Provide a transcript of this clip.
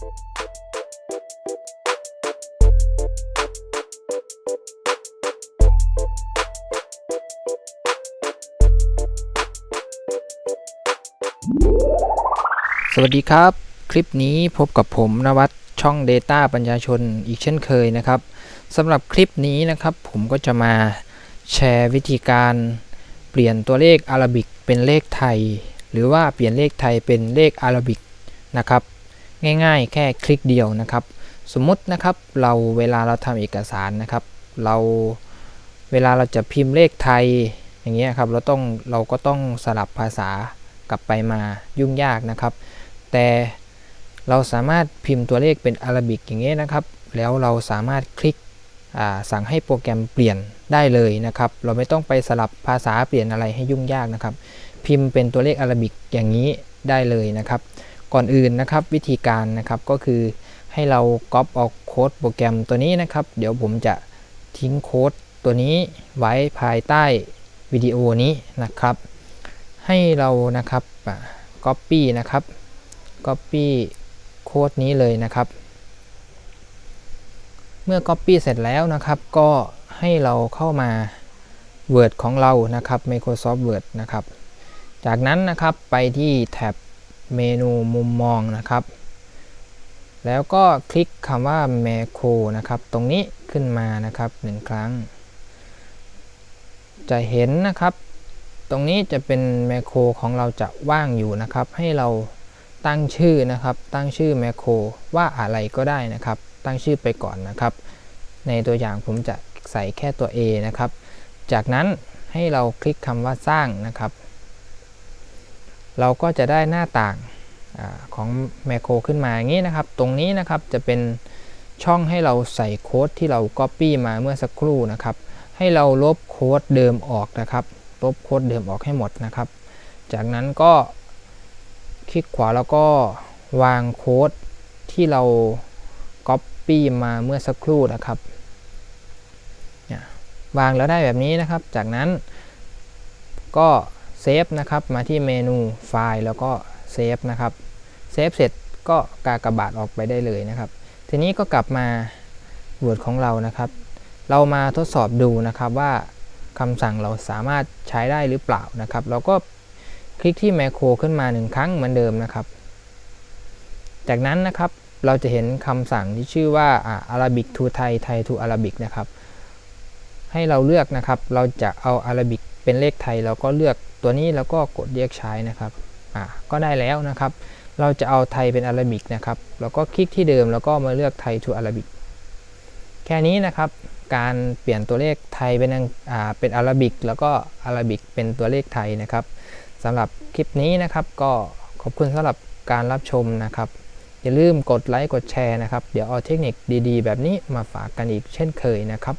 สวัสดีครับ คลิปนี้พบกับผมนวัดช่อง Data ปัญญาชนอีกเช่นเคยนะครับสำหรับคลิปนี้นะครับ ผมก็จะมาแชร์วิธีการเปลี่ยนตัวเลขอาราบิกเป็นเลขไทย หรือว่าเปลี่ยนเลขไทยเป็นเลขอาราบิกนะครับ ง่ายๆ แค่คลิกเดียวนะครับ สมมุตินะครับเราเวลาเราทำเอกสารนะครับ เราเวลาเราจะพิมพ์เลขไทยอย่างเงี้ยครับเราต้องเราก็ต้องสลับภาษากลับไปมายุ่งยากนะครับ แต่เราสามารถพิมพ์ตัวเลขเป็นอารบิกอย่างเงี้ยนะครับ แล้วเราสามารถคลิกสั่งให้โปรแกรมเปลี่ยนได้เลยนะครับ เราไม่ต้องไปสลับภาษาเปลี่ยนอะไรให้ยุ่งยากนะครับ พิมพ์เป็นตัวเลขอารบิกอย่างนี้ได้เลยนะครับ ก่อนอื่นนะครับวิธีการนะครับก็คือให้เราก๊อปเอาโค้ดโปรแกรมตัวนี้นะครับ เดี๋ยวผมจะทิ้งโค้ดตัวนี้ไว้ภายใต้วิดีโอนี้นะครับ ให้เรานะครับก๊อปปี้นะครับ Copy โค้ดนี้เลยนะครับ เมื่อ Copy เสร็จแล้วนะครับ ก็ให้เราเข้ามา Word ของเรานะครับ Microsoft Word นะครับ จากนั้นนะครับไปที่แท็บ เมนูมุมมองนะครับ แล้วก็คลิกคำว่า Macro นะครับ ตรงนี้ขึ้นมานะครับหนึ่งครั้ง จะเห็นนะครับ ตรงนี้จะเป็นแมคโครของเราจะว่างอยู่นะครับ ให้เราตั้งชื่อนะครับ ตั้งชื่อแมคโครว่าอะไรก็ได้นะครับ ตั้งชื่อไปก่อนนะครับ ในตัวอย่างผมจะใส่แค่ตัว A นะครับ จากนั้นให้เราคลิกคำว่าสร้างนะครับ เราก็จะได้หน้าต่างอของแมคโครขึ้นมาอย่างนี้นะครับ ตรงนี้นะครับจะเป็นช่องให้เราใส่โค้ดที่เรา Copy มาเมื่อสักครู่นะครับ ให้เราลบโค้ดเดิมออกนะครับ ลบโค้ดเดิมออกให้หมดนะครับ จากนั้นก็คลิกขวาแล้วก็วางโค้ดที่เรา Copy มาเมื่อสักครู่นะครับ วางแล้วได้แบบนี้นะครับ จากนั้นก็ เซฟนะครับมาที่เมนูไฟล์แล้วก็เซฟนะครับเซฟเสร็จก็กากระบาดออกไปได้เลยนะครับ ทีนี้ก็กลับมา Word ของเรานะครับ เรามาทดสอบดูนะครับว่าคำสั่งเราสามารถใช้ได้หรือเปล่านะครับ เราก็คลิกที่แมคโครขึ้นมาหนึ่งครั้งเหมือนเดิมนะครับ จากนั้นนะครับเราจะเห็นคำสั่งที่ชื่อว่า Arabic to Thai Thai to Arabic นะครับ ให้เราเลือกนะครับ เราจะเอา Arabic เป็นเลขไทยเราก็เลือกตัวนี้แล้วก็กดเรียกใช้นะครับอ่าก็ได้แล้วนะครับ เราจะเอาไทยเป็น Arabic นะครับเราก็คลิกที่เดิมแล้วก็มาเลือกไทย to Arabic แค่นี้นะครับการเปลี่ยนตัวเลขไทยเป็นอ่าเป็นอาราบิกแล้วก็อาราบิกเป็นตัวเลขไทยนะครับสำหรับคลิปนี้นะครับ ก็ขอบคุณสำหรับการรับชมนะครับ อย่าลืมกดไลค์กดแชร์นะครับ เดี๋ยวเอาเทคนิคดีๆ แบบนี้มาฝากกันอีกเช่นเคยนะครับ